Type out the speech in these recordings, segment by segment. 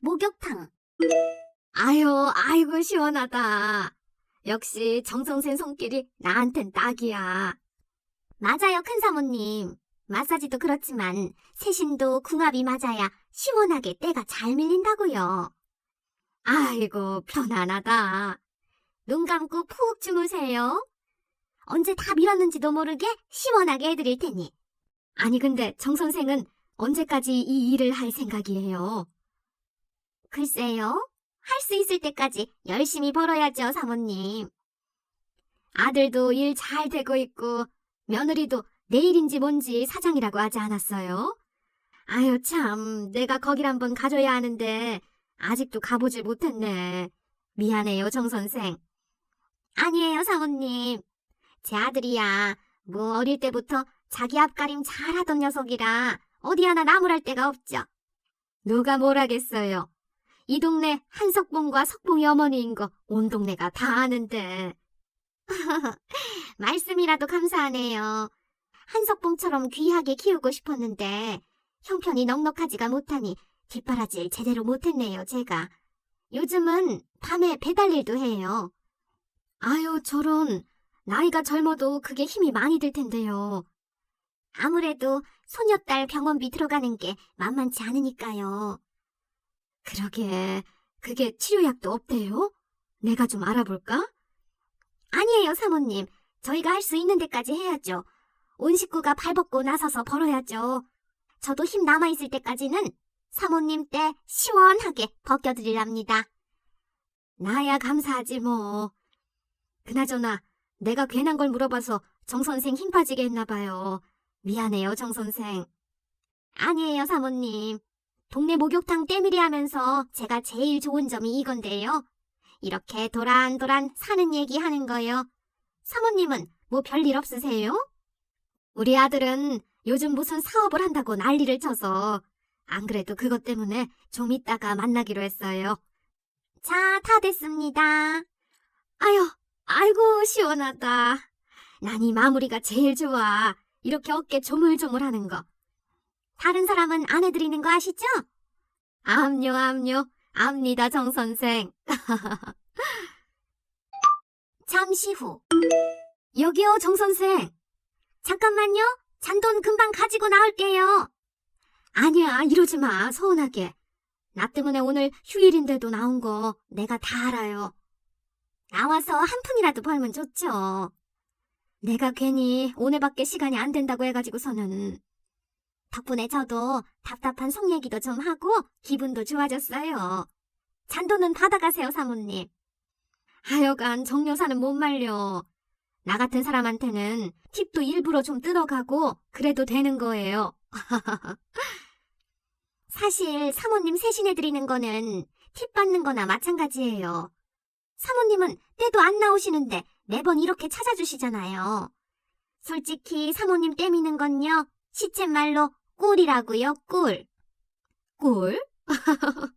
목욕탕. 아유, 아이고, 시원하다. 역시 정성생 손길이 나한텐 딱이야. 맞아요, 큰 사모님. 마사지도 그렇지만 세심도 궁합이 맞아야 시원하게 때가 잘 밀린다고요. 아이고, 편안하다. 눈 감고 푹 주무세요. 언제 다 밀었는지도 모르게 시원하게 해드릴 테니. 아니, 근데 정 선생은 언제까지 이 일을 할 생각이에요? 글쎄요. 할 수 있을 때까지 열심히 벌어야죠, 사모님. 아들도 일 잘 되고 있고, 며느리도 내일인지 뭔지 사장이라고 하지 않았어요? 아유, 참, 내가 거길 한번 가줘야 하는데, 아직도 가보질 못했네. 미안해요, 정 선생. 아니에요, 사모님. 제 아들이야, 뭐 어릴 때부터 자기 앞가림 잘하던 녀석이라 어디 하나 나무랄 데가 없죠. 누가 뭘 하겠어요. 이 동네 한석봉과 석봉이 어머니인 거 온 동네가 다 아는데. 말씀이라도 감사하네요. 한석봉처럼 귀하게 키우고 싶었는데 형편이 넉넉하지가 못하니 뒷바라지를 제대로 못했네요, 제가. 요즘은 밤에 배달 일도 해요. 아유, 저런. 나이가 젊어도 그게 힘이 많이 들 텐데요. 아무래도 소녀딸 병원비 들어가는 게 만만치 않으니까요. 그러게, 그게 치료약도 없대요? 내가 좀 알아볼까? 아니에요, 사모님. 저희가 할 수 있는 데까지 해야죠. 온 식구가 발벗고 나서서 벌어야죠. 저도 힘 남아있을 때까지는 사모님 때 시원하게 벗겨드리랍니다. 나야 감사하지 뭐. 그나저나 내가 괜한 걸 물어봐서 정 선생 힘 빠지게 했나 봐요. 미안해요, 정 선생. 아니에요, 사모님. 동네 목욕탕 때밀이 하면서 제가 제일 좋은 점이 이건데요. 이렇게 도란도란 사는 얘기 하는 거요. 사모님은 뭐 별일 없으세요? 우리 아들은 요즘 무슨 사업을 한다고 난리를 쳐서 안 그래도 그것 때문에 좀 이따가 만나기로 했어요. 자, 다 됐습니다. 아유, 아이고, 시원하다. 난 이 마무리가 제일 좋아. 이렇게 어깨 조물조물 하는 거. 다른 사람은 안 해드리는 거 아시죠? 암요, 암요. 압니다, 정 선생. 잠시 후. 여기요, 정 선생. 잠깐만요. 잔돈 금방 가지고 나올게요. 아니야, 이러지 마. 서운하게. 나 때문에 오늘 휴일인데도 나온 거 내가 다 알아요. 나와서 한 푼이라도 벌면 좋죠. 내가 괜히 오늘밖에 시간이 안 된다고 해가지고서는 덕분에 저도 답답한 속 얘기도 좀 하고 기분도 좋아졌어요. 잔돈은 받아가세요, 사모님. 하여간 정여사는 못 말려. 나 같은 사람한테는 팁도 일부러 좀 뜯어가고 그래도 되는 거예요. 사실 사모님 세신해드리는 거는 팁 받는 거나 마찬가지예요. 사모님은 때도 안 나오시는데 매번 이렇게 찾아주시잖아요. 솔직히 사모님 때미는 건요, 시쳇말로 꿀이라고요, 꿀. 꿀?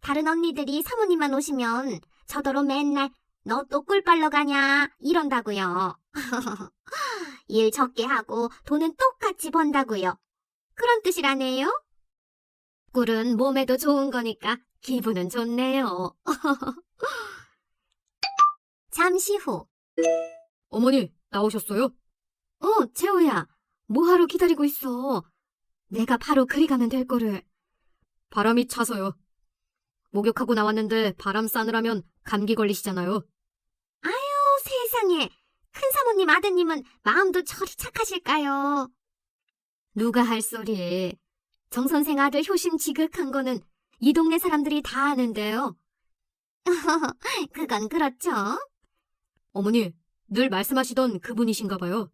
다른 언니들이 사모님만 오시면 저더러 맨날 너 또 꿀 빨러 가냐 이런다고요. 일 적게 하고 돈은 똑같이 번다고요. 그런 뜻이라네요. 꿀은 몸에도 좋은 거니까 기분은 좋네요. 잠시 후. 어머니, 나오셨어요? 어, 재호야. 뭐하러 기다리고 있어? 내가 바로 그리 가면 될 거를. 바람이 차서요. 목욕하고 나왔는데 바람 싸느라면 감기 걸리시잖아요. 어, 세상에. 큰 사모님 아드님은 마음도 저리 착하실까요? 누가 할 소리. 정 선생 아들 효심 지극한 거는 이 동네 사람들이 다 아는데요. 그건 그렇죠. 어머니, 늘 말씀하시던 그분이신가 봐요.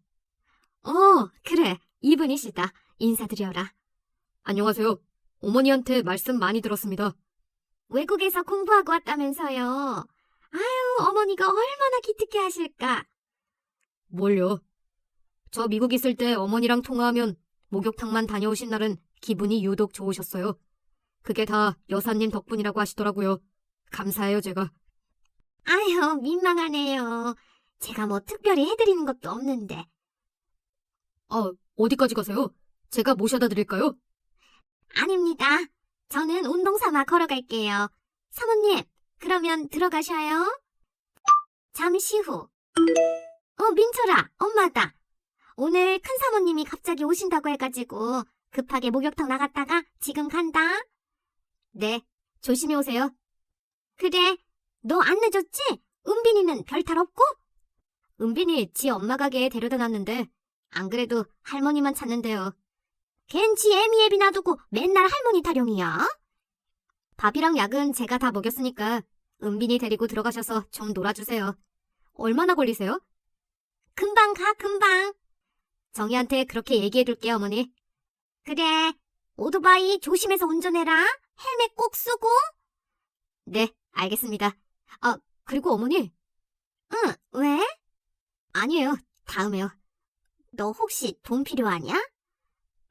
어, 그래. 이분이시다. 인사드려라. 안녕하세요. 어머니한테 말씀 많이 들었습니다. 외국에서 공부하고 왔다면서요. 아유, 어머니가 얼마나 기특해 하실까. 뭘요? 저 미국 있을 때 어머니랑 통화하면 목욕탕만 다녀오신 날은 기분이 유독 좋으셨어요. 그게 다 여사님 덕분이라고 하시더라고요. 감사해요, 제가. 아유, 민망하네요. 제가 뭐 특별히 해드리는 것도 없는데. 아, 어디까지 가세요? 제가 모셔다 드릴까요? 아닙니다. 저는 운동 삼아 걸어갈게요. 사모님, 그러면 들어가셔요. 잠시 후. 어, 민철아, 엄마다. 오늘 큰 사모님이 갑자기 오신다고 해가지고 급하게 목욕탕 나갔다가 지금 간다. 네, 조심히 오세요. 그래, 너 안 늦었지? 은빈이는 별 탈 없고? 은빈이 지 엄마 가게에 데려다 놨는데 안 그래도 할머니만 찾는데요. 걘지 애미 애비 놔두고 맨날 할머니 타령이야? 밥이랑 약은 제가 다 먹였으니까 은빈이 데리고 들어가셔서 좀 놀아주세요. 얼마나 걸리세요? 금방 가, 금방. 정희한테 그렇게 얘기해둘게요, 어머니. 그래, 오토바이 조심해서 운전해라. 헬멧 꼭 쓰고. 네, 알겠습니다. 아, 그리고 어머니. 응, 왜? 아니에요. 다음에요. 너 혹시 돈 필요하냐?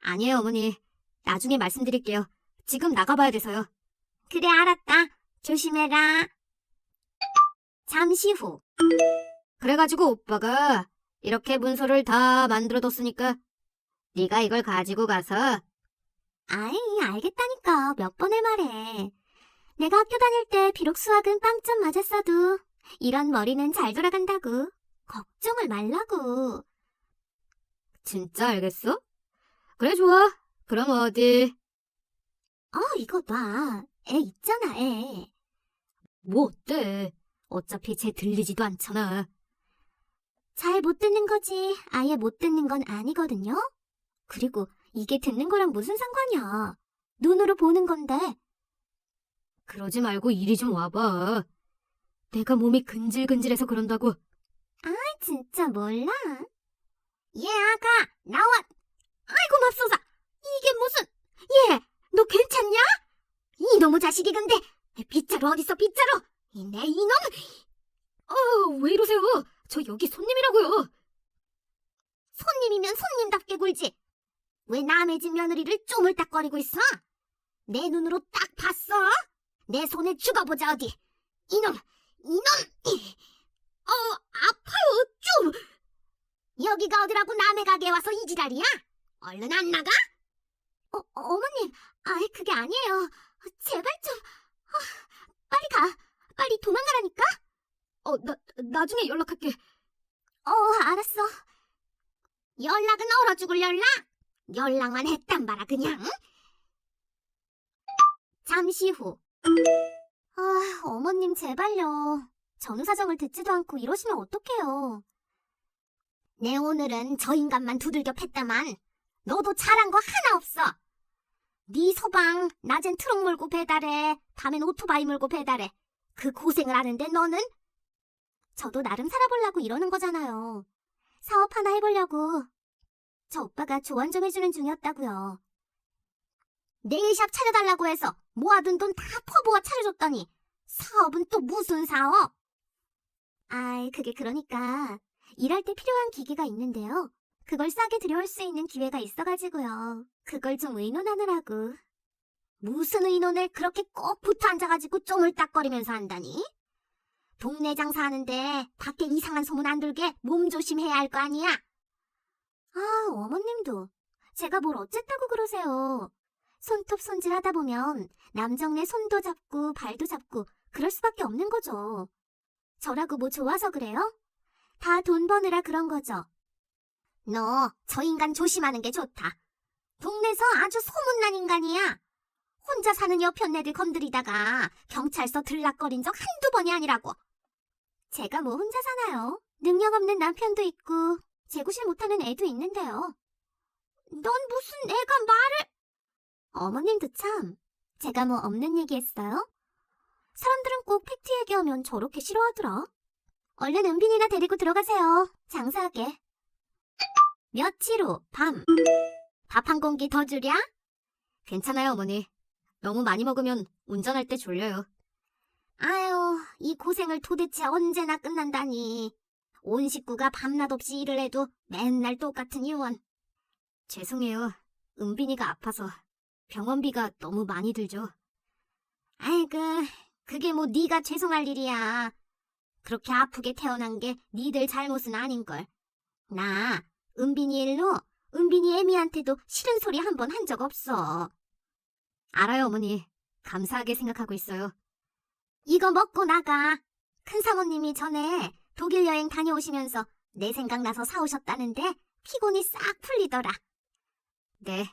아니에요, 어머니. 나중에 말씀드릴게요. 지금 나가봐야 돼서요. 그래, 알았다. 조심해라. 잠시 후. 그래가지고 오빠가 이렇게 문서를 다 만들어뒀으니까 네가 이걸 가지고 가서 아이, 알겠다니까. 몇 번을 말해. 내가 학교 다닐 때 비록 수학은 빵점 맞았어도 이런 머리는 잘 돌아간다고. 걱정을 말라고. 진짜 알겠어? 그래 좋아. 그럼 어디? 어, 이거 봐. 애 있잖아, 애. 뭐 어때? 어차피 쟤 들리지도 않잖아. 잘 못 듣는 거지. 아예 못 듣는 건 아니거든요. 그리고 이게 듣는 거랑 무슨 상관이야. 눈으로 보는 건데. 그러지 말고 이리 좀 와봐. 내가 몸이 근질근질해서 그런다고. 진짜 몰라? 얘 아가, 나와. 아이고, 맙소사. 이게 무슨, 얘, 너 괜찮냐? 이놈의 자식이 근데, 빗자루 어딨어, 빗자루? 이내 이놈! 어, 왜 이러세요? 저 여기 손님이라고요. 손님이면 손님답게 굴지. 왜 남의 집 며느리를 쪼물딱거리고 있어? 내 눈으로 딱 봤어? 내 손에 죽어보자 어디. 이놈, 이놈! 어, 아파요, 좀! 여기가 어디라고 남의 가게에 와서 이 지랄이야? 얼른 안 나가? 어, 어머님, 아이, 그게 아니에요. 제발 좀, 아, 빨리 가. 빨리 도망가라니까? 어, 나, 나중에 연락할게. 어, 알았어. 연락은 얼어 죽을 연락? 연락만 했단 말아, 그냥. 잠시 후. 아, 어머님, 제발요. 전후 사정을 듣지도 않고 이러시면 어떡해요. 내 오늘은 저 인간만 두들겨 팼다만, 너도 잘한 거 하나 없어. 네 소방, 낮엔 트럭 몰고 배달해, 밤엔 오토바이 몰고 배달해. 그 고생을 하는데 너는? 저도 나름 살아보려고 이러는 거잖아요. 사업 하나 해보려고. 저 오빠가 조언 좀 해주는 중이었다고요. 네일샵 차려달라고 해서 모아둔 돈 다 퍼부어 차려줬더니 사업은 또 무슨 사업? 아이, 그게 그러니까 일할 때 필요한 기계가 있는데요. 그걸 싸게 들여올 수 있는 기회가 있어가지고요. 그걸 좀 의논하느라고. 무슨 의논을 그렇게 꼭 붙어 앉아가지고 쪼물딱거리면서 한다니? 동네 장사하는데 밖에 이상한 소문 안 들게 몸 조심해야 할 거 아니야? 아, 어머님도 제가 뭘 어쨌다고 그러세요. 손톱 손질 하다 보면 남정네 손도 잡고 발도 잡고 그럴 수밖에 없는 거죠. 저라고 뭐 좋아서 그래요? 다 돈 버느라 그런 거죠. 너 저 인간 조심하는 게 좋다. 동네에서 아주 소문난 인간이야. 혼자 사는 여편 애들 건드리다가 경찰서 들락거린 적 한두 번이 아니라고. 제가 뭐 혼자 사나요? 능력 없는 남편도 있고 재구실 못하는 애도 있는데요. 넌 무슨 애가 말을... 어머님도 참, 제가 뭐 없는 얘기 했어요? 사람들은 꼭 팩트 얘기하면 저렇게 싫어하더라. 얼른 은빈이나 데리고 들어가세요. 장사하게. 며칠 후 밤. 밥 한 공기 더 주랴? 괜찮아요, 어머니. 너무 많이 먹으면 운전할 때 졸려요. 아유, 이 고생을 도대체 언제나 끝난다니. 온 식구가 밤낮 없이 일을 해도 맨날 똑같은 유언. 죄송해요. 은빈이가 아파서 병원비가 너무 많이 들죠. 아이고, 그게 뭐 네가 죄송할 일이야. 그렇게 아프게 태어난 게 니들 잘못은 아닌걸. 나 은빈이 일로 은빈이 애미한테도 싫은 소리 한 번 한 적 없어. 알아요, 어머니. 감사하게 생각하고 있어요. 이거 먹고 나가. 큰 사모님이 전에 독일 여행 다녀오시면서 내 생각나서 사오셨다는데 피곤이 싹 풀리더라. 네.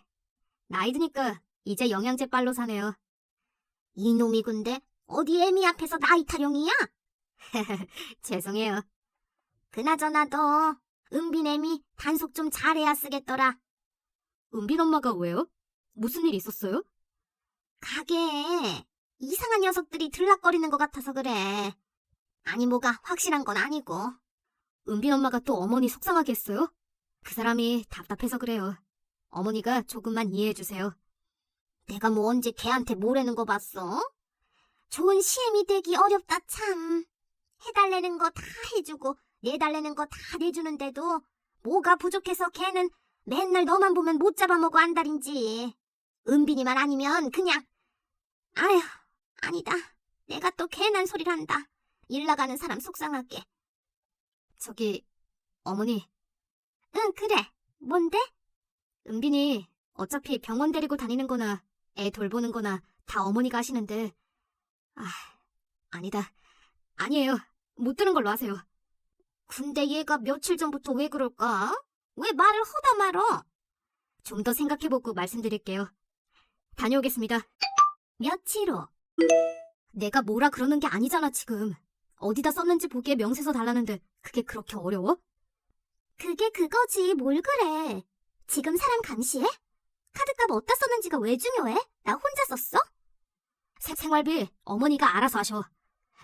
나이 드니까 이제 영양제 빨로 사네요. 이놈이 근데 어디 애미 앞에서 나이 타령이야? 죄송해요. 그나저나 너 은빈 애미 단속 좀 잘해야 쓰겠더라. 은빈 엄마가 왜요? 무슨 일 있었어요? 가게에 이상한 녀석들이 들락거리는 것 같아서 그래. 아니 뭐가 확실한 건 아니고. 은빈 엄마가 또 어머니 속상하게 했어요? 그 사람이 답답해서 그래요. 어머니가 조금만 이해해주세요. 내가 뭐 언제 걔한테 뭐라는 거 봤어? 좋은 시엠이 되기 어렵다 참. 해달라는 거 다 해주고 내달라는 거 다 내주는데도 뭐가 부족해서 걔는 맨날 너만 보면 못 잡아먹어 안달인지. 은빈이만 아니면 그냥 아휴 아니다. 내가 또 괜한 소리를 한다. 일 나가는 사람 속상하게. 저기, 어머니, 응 그래. 뭔데? 은빈이 어차피 병원 데리고 다니는 거나 애 돌보는 거나 다 어머니가 하시는데, 아, 아니다. 아니에요. 못 들은 걸로 하세요. 근데 얘가 며칠 전부터 왜 그럴까? 왜 말을 허다 말어? 좀 더 생각해보고 말씀드릴게요. 다녀오겠습니다. 며칠 후. 내가 뭐라 그러는 게 아니잖아, 지금. 어디다 썼는지 보기에 명세서 달라는데 그게 그렇게 어려워? 그게 그거지 뭘 그래. 지금 사람 감시해? 카드값 어디다 썼는지가 왜 중요해? 나 혼자 썼어? 생- 생활비 어머니가 알아서 하셔.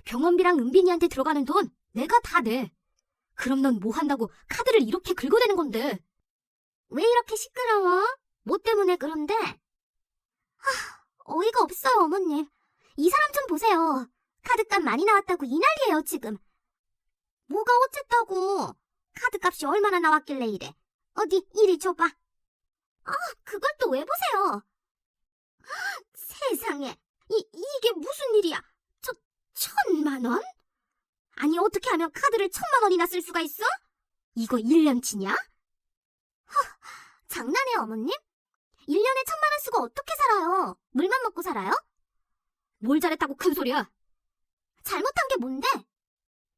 병원비랑 은빈이한테 들어가는 돈 내가 다 내. 그럼 넌 뭐 한다고 카드를 이렇게 긁어대는 건데. 왜 이렇게 시끄러워? 뭐 때문에 그런데? 하, 어이가 없어요 어머님. 이 사람 좀 보세요. 카드값 많이 나왔다고 이 난리예요 지금. 뭐가 어쨌다고? 카드값이 얼마나 나왔길래 이래. 어디 이리 줘봐. 아 그걸 또 왜 보세요? 하, 세상에 이 이게 무슨 일이야? 저 천만 원? 아니 어떻게 하면 카드를 천만 원이나 쓸 수가 있어? 이거 1년치냐? 장난해 어머님? 1년에 천만 원 쓰고 어떻게 살아요? 물만 먹고 살아요? 뭘 잘했다고 큰 소리야. 잘못한 게 뭔데?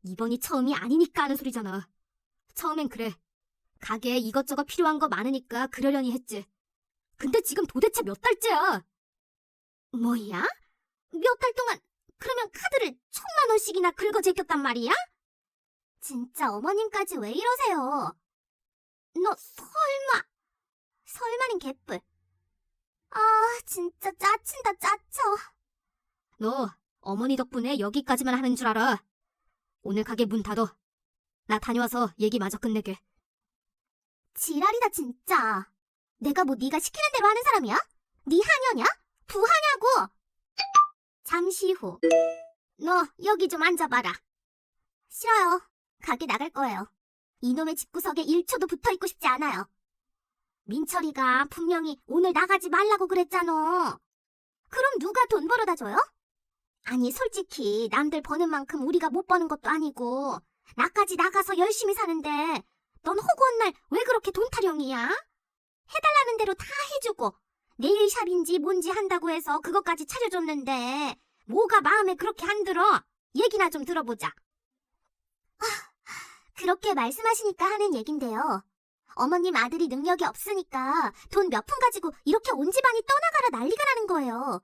이번이 처음이 아니니까 하는 소리잖아. 처음엔 그래. 가게에 이것저것 필요한 거 많으니까 그러려니 했지. 근데 지금 도대체 몇 달째야? 뭐야? 몇 달 동안 그러면 카드를 천만 원씩이나 긁어 제꼈단 말이야? 진짜 어머님까지 왜 이러세요? 너 설마 설마는 개뿔 아 진짜 짜친다 짜쳐 너 어머니 덕분에 여기까지만 하는 줄 알아. 오늘 가게 문 닫어. 나 다녀와서 얘기 마저 끝내게. 지랄이다 진짜 내가 뭐 네가 시키는 대로 하는 사람이야? 네 하녀냐? 부하냐고 잠시 후. 너 여기 좀 앉아봐라. 싫어요. 가게 나갈 거예요. 이놈의 집구석에 1초도 붙어 있고 싶지 않아요. 민철이가 분명히 오늘 나가지 말라고 그랬잖아. 그럼 누가 돈 벌어다 줘요? 아니 솔직히 남들 버는 만큼 우리가 못 버는 것도 아니고 나까지 나가서 열심히 사는데 넌 허구한 날 왜 그렇게 돈 타령이야? 해달라는 대로 다 해주고 네일샵인지 뭔지 한다고 해서 그것까지 차려줬는데 뭐가 마음에 그렇게 안 들어? 얘기나 좀 들어보자. 아, 그렇게 말씀하시니까 하는 얘긴데요. 어머님 아들이 능력이 없으니까 돈 몇 푼 가지고 이렇게 온 집안이 떠나가라 난리가 나는 거예요.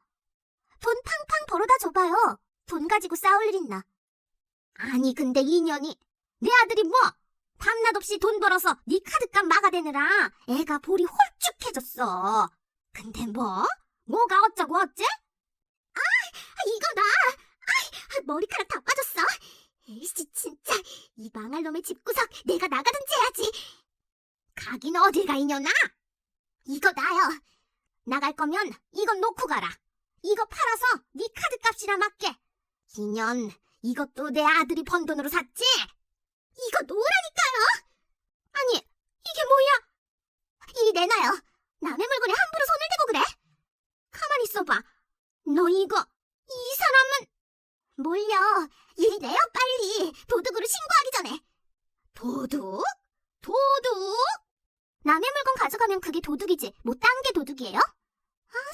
돈 팡팡 벌어다 줘봐요. 돈 가지고 싸울 일 있나? 아니 근데 인연이 내 아들이 뭐 밤낮 없이 돈 벌어서 네 카드값 막아대느라 애가 볼이 홀쭉해졌어. 근데 뭐? 뭐가 어쩌고 어째? 아, 이거 나! 아, 머리카락 다 빠졌어. 에이씨, 진짜. 이 망할 놈의 집구석 내가 나가든지 해야지. 가긴 어딜 가, 이년아? 이거 나요. 나갈 거면 이건 놓고 가라. 이거 팔아서 네 카드 값이나 맞게. 이년, 이것도 내 아들이 번 돈으로 샀지? 이거 놓으라니까요. 아니, 이게 뭐야? 이리 내놔요. 남의 물건에 함부로 손을 대고 그래? 가만히 있어봐. 너 이거 이 사람은 몰려. 이리 내요 빨리. 도둑으로 신고하기 전에. 도둑? 도둑? 남의 물건 가져가면 그게 도둑이지. 뭐 딴 게 도둑이에요?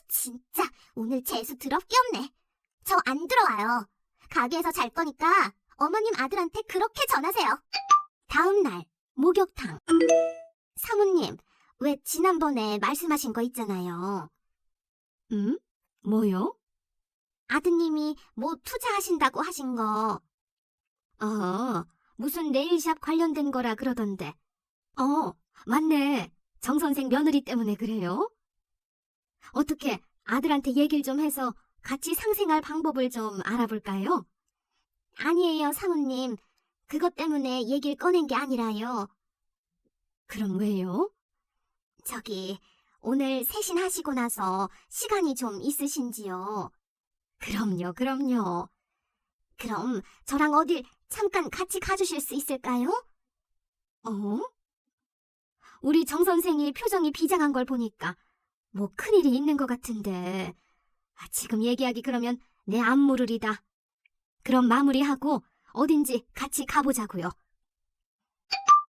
진짜 재수 더럽게 없네. 저 안 들어와요. 가게에서 잘 거니까 어머님 아들한테 그렇게 전하세요. 다음 날 목욕탕. 사모님, 왜 지난번에 말씀하신 거 있잖아요. 음? 뭐요? 아드님이 뭐 투자하신다고 하신 거. 아, 무슨 네일샵 관련된 거라 그러던데. 어, 맞네. 정 선생 며느리 때문에 그래요? 어떻게 아들한테 얘기를 좀 해서 같이 상생할 방법을 좀 알아볼까요? 아니에요, 사모님. 그것 때문에 얘기를 꺼낸 게 아니라요. 그럼 왜요? 저기, 오늘 세신하시고 나서 시간이 좀 있으신지요? 그럼요, 그럼요. 그럼 저랑 어딜 잠깐 같이 가주실 수 있을까요? 어? 우리 정 선생이 표정이 비장한 걸 보니까 뭐 큰일이 있는 것 같은데 아, 지금 얘기하기 그러면 내 안무를이다. 그럼 마무리하고 어딘지 같이 가보자고요.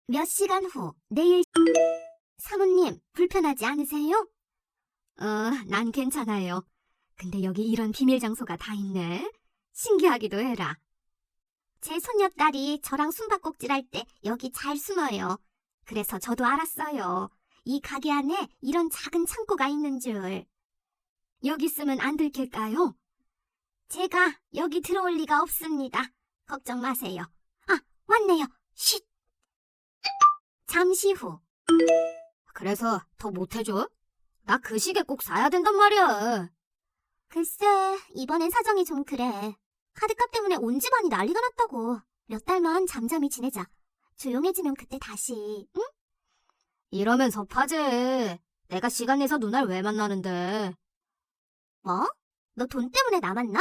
몇 시간 후, 내일. 사모님, 불편하지 않으세요? 어, 난 괜찮아요. 근데 여기 이런 비밀 장소가 다 있네. 신기하기도 해라. 제 손녀딸이 저랑 숨바꼭질 할 때 여기 잘 숨어요. 그래서 저도 알았어요. 이 가게 안에 이런 작은 창고가 있는 줄. 여기 있으면 안 들킬까요? 제가 여기 들어올 리가 없습니다. 걱정 마세요. 아, 왔네요. 쉿! 잠시 후, 그래서 더 못해줘? 나 그 시계 꼭 사야 된단 말이야. 글쎄, 이번엔 사정이 좀 그래. 카드값 때문에 온 집안이 난리가 났다고. 몇 달만 잠잠히 지내자. 조용해지면 그때 다시, 응? 이러면 섭하지. 내가 시간 내서 누나를 왜 만나는데. 뭐? 너 돈 때문에 나 만나?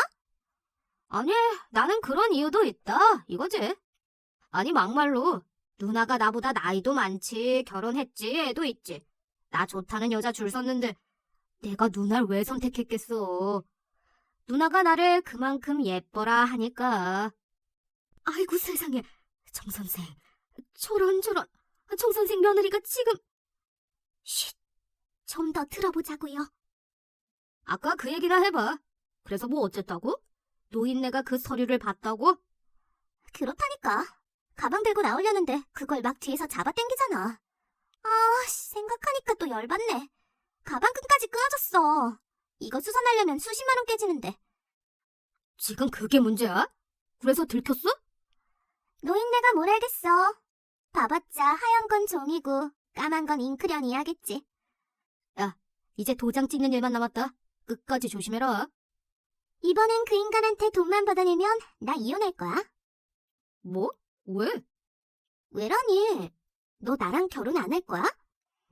아니, 나는 그런 이유도 있다. 이거지. 아니, 막말로. 누나가 나보다 나이도 많지, 결혼했지, 애도 있지. 나 좋다는 여자 줄 섰는데, 내가 누나를 왜 선택했겠어. 누나가 나를 그만큼 예뻐라 하니까. 아이고, 세상에. 정 선생. 저런, 저런. 정 선생 며느리가 지금. 쉿! 좀 더 들어보자고요. 아까 그 얘기나 해봐. 그래서 뭐 어쨌다고? 노인네가 그 서류를 봤다고? 그렇다니까. 가방 들고 나오려는데 그걸 막 뒤에서 잡아당기잖아. 아, 씨, 생각하니까 또 열받네. 가방 끈까지 끊어졌어. 이거 수선하려면 수십만 원 깨지는데. 지금 그게 문제야? 그래서 들켰어? 노인네가 뭘 알겠어. 봐봤자 하얀 건 종이고 까만 건 잉크련이 하겠지. 이제 도장 찍는 일만 남았다. 끝까지 조심해라. 이번엔 그 인간한테 돈만 받아내면 나 이혼할 거야. 뭐? 왜? 왜라니? 너 나랑 결혼 안 할 거야?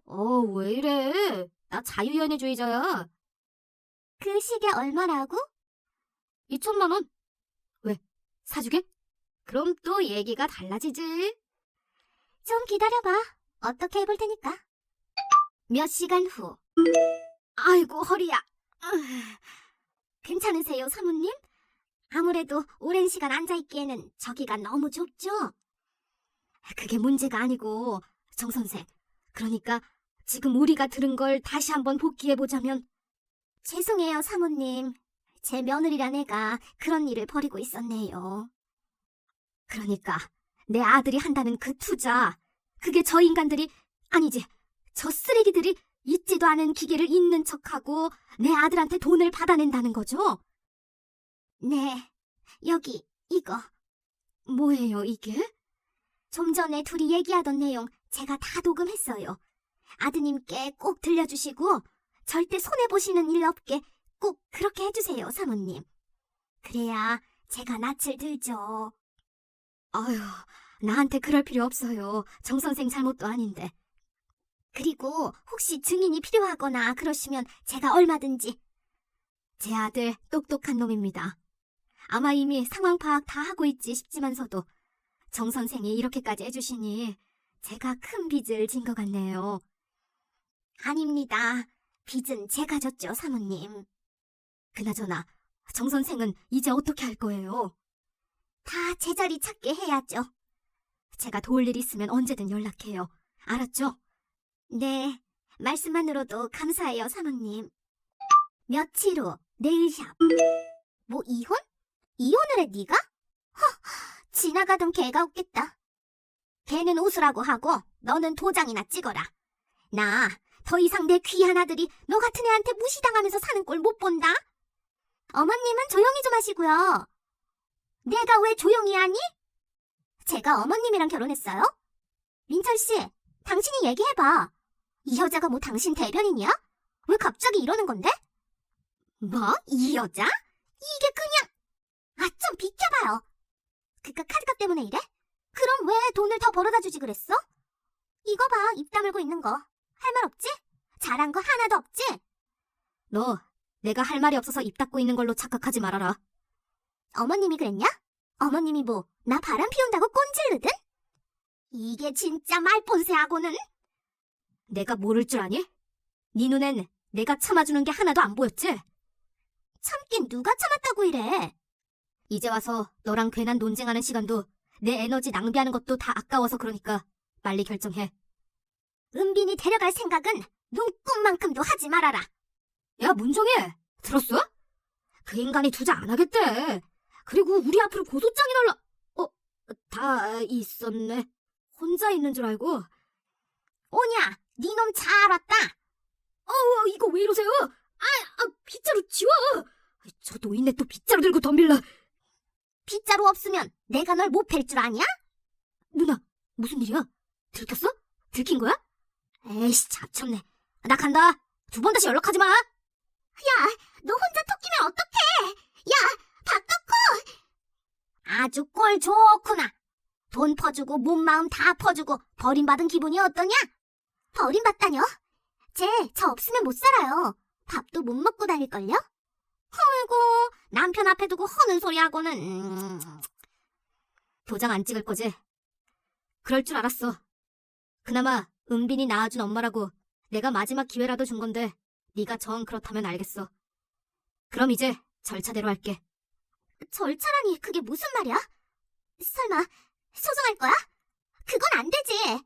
어, 왜 이래? 나 자유연애주의자야. 그 시계 얼마라고? 2천만 원. 왜? 사주게? 그럼 또 얘기가 달라지지. 좀 기다려봐. 어떻게 해볼 테니까. 몇 시간 후. 아이고, 허리야. 괜찮으세요, 사모님? 아무래도 오랜 시간 앉아있기에는 저기가 너무 좁죠? 그게 문제가 아니고, 정 선생. 그러니까 지금 우리가 들은 걸 다시 한번 복기해보자면, 죄송해요, 사모님. 제 며느리란 애가 그런 일을 벌이고 있었네요. 그러니까 내 아들이 한다는 그 투자, 그게 저 인간들이, 아니지, 저 쓰레기들이 있지도 않은 기계를 있는 척하고 내 아들한테 돈을 받아낸다는 거죠? 네, 여기, 이거. 뭐예요, 이게? 좀 전에 둘이 얘기하던 내용 제가 다 녹음했어요. 아드님께 꼭 들려주시고 절대 손해보시는 일 없게 꼭 그렇게 해주세요, 사모님. 그래야 제가 낯을 들죠. 아유, 나한테 그럴 필요 없어요. 정 선생 잘못도 아닌데. 그리고 혹시 증인이 필요하거나 그러시면 제가 얼마든지 제 아들 똑똑한 놈입니다. 아마 이미 상황 파악 다 하고 있지 싶지만서도 정 선생이 이렇게까지 해주시니 제가 큰 빚을 진 것 같네요. 아닙니다. 빚은 제가 졌죠, 사모님. 그나저나 정 선생은 이제 어떻게 할 거예요? 다 제자리 찾게 해야죠. 제가 도울 일 있으면 언제든 연락해요. 알았죠? 네, 말씀만으로도 감사해요, 사모님. 며칠 후 네일샵. 뭐 이혼? 이혼을 해 네가? 허, 지나가던 개가 웃겠다. 걔는 웃으라고 하고 너는 도장이나 찍어라. 나 더 이상 내 귀한 아들이 너 같은 애한테 무시당하면서 사는 꼴 못 본다. 어머님은 조용히 좀 하시고요. 내가 왜 조용히 하니? 제가 어머님이랑 결혼했어요? 민철 씨, 당신이 얘기해봐. 이 여자가 뭐 당신 대변인이야? 왜 갑자기 이러는 건데? 뭐? 이 여자? 이게 그냥... 아, 좀 비켜봐요. 그깟 카드값 때문에 이래? 그럼 왜 돈을 더 벌어다 주지 그랬어? 이거 봐, 입 다물고 있는 거. 할 말 없지? 잘한 거 하나도 없지? 너 내가 할 말이 없어서 입 닫고 있는 걸로 착각하지 말아라. 어머님이 그랬냐? 어머님이 뭐, 나 바람 피운다고 꼰질르든? 이게 진짜 말본세하고는? 내가 모를 줄 아니? 네 눈엔 내가 참아주는 게 하나도 안 보였지? 참긴 누가 참았다고 이래? 이제 와서 너랑 괜한 논쟁하는 시간도 내 에너지 낭비하는 것도 다 아까워서 그러니까 빨리 결정해. 은빈이 데려갈 생각은 눈꿈만큼도 하지 말아라. 야, 문정혜! 들었어? 그 인간이 투자 안 하겠대. 그리고 우리 앞으로 고소장이 날라... 어, 다 있었네. 혼자 있는 줄 알고. 오냐, 네놈잘 왔다. 어, 이거 왜 이러세요? 아, 아 빗자루 지워! 저 노인네 또 빗자루 들고 덤빌라. 빗자루 없으면 내가 널 못 팰 줄 아냐? 누나, 무슨 일이야? 들켰어? 들킨 거야? 에이씨, 잡쳤네. 나 간다. 두 번 다시 연락하지 마. 너 혼자 토끼면 어떡해? 야, 박덕호! 아주 꼴 좋구나. 돈 퍼주고 몸 마음 다 퍼주고 버림받은 기분이 어떠냐? 버림받다뇨? 쟤 저 없으면 못 살아요. 밥도 못 먹고 다닐걸요? 아이고 남편 앞에 두고 허는 소리 하고는 음, 도장 안 찍을 거지? 그럴 줄 알았어. 그나마 은빈이 낳아준 엄마라고 내가 마지막 기회라도 준 건데 네가 정 그렇다면 알겠어. 그럼 이제 절차대로 할게. 절차라니 그게 무슨 말이야? 설마 소송할 거야? 그건 안 되지.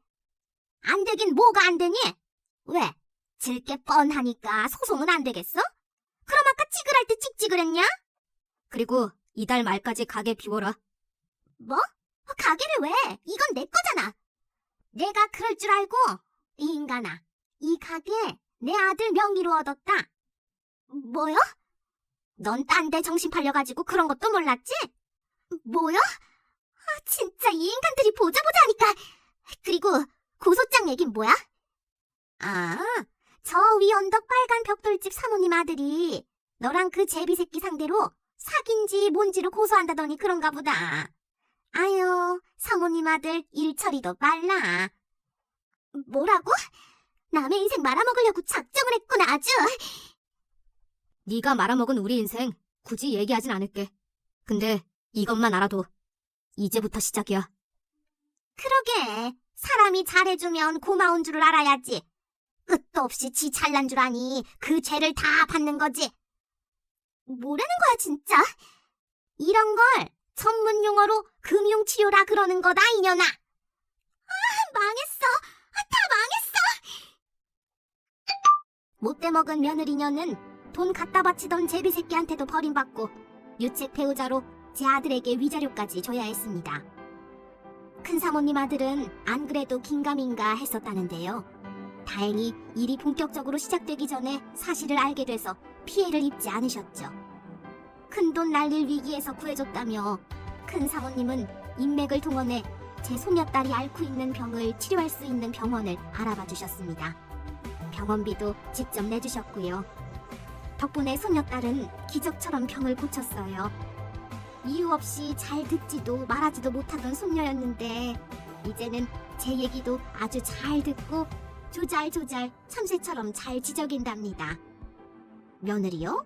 안 되긴 뭐가 안 되니? 왜? 질게 뻔하니까 소송은 안 되겠어? 그럼 아까 찍으랄 때 그랬냐? 그리고 이달 말까지 가게 비워라. 뭐? 가게를 왜? 이건 내 거잖아. 내가 그럴 줄 알고 이 인간아, 이 가게 내 아들 명의로 얻었다. 뭐요? 넌 딴 데 정신 팔려가지고 그런 것도 몰랐지? 뭐요? 아, 진짜 이 인간들이 보자 보자 하니까. 그리고 고소장 얘긴 뭐야? 아, 저 위 언덕 빨간 벽돌집 사모님 아들이 너랑 그 제비 새끼 상대로 사귄지 뭔지로 고소한다더니 그런가 보다. 아유, 사모님 아들 일 처리도 빨라. 뭐라고? 남의 인생 말아먹으려고 작정을 했구나, 아주. 네가 말아먹은 우리 인생 굳이 얘기하진 않을게. 근데 이것만 알아도 이제부터 시작이야. 그러게, 사람이 잘해주면 고마운 줄을 알아야지. 끝도 없이 지 잘난 줄 아니 그 죄를 다 받는 거지. 뭐라는 거야, 진짜? 이런 걸 전문 용어로 금융치료라 그러는 거다, 이년아. 아, 망했어. 아, 다 망했어. 못돼 먹은 며느리녀는 돈 갖다 바치던 제비 새끼한테도 버림받고 유책 배우자로 제 아들에게 위자료까지 줘야 했습니다. 큰 사모님 아들은 안 그래도 긴가민가 했었다는데요. 다행히 일이 본격적으로 시작되기 전에 사실을 알게 돼서 피해를 입지 않으셨죠. 큰 돈 날릴 위기에서 구해줬다며 큰 사모님은 인맥을 동원해 제 소녀딸이 앓고 있는 병을 치료할 수 있는 병원을 알아봐 주셨습니다. 병원비도 직접 내주셨고요. 덕분에 소녀딸은 기적처럼 병을 고쳤어요. 이유 없이 잘 듣지도 말하지도 못하던 손녀였는데 이제는 제 얘기도 아주 잘 듣고 조잘조잘 참새처럼 잘 지저긴답니다. 며느리요?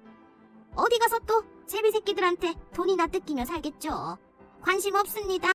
어디 가서 또 제비 새끼들한테 돈이나 뜯기며 살겠죠. 관심 없습니다.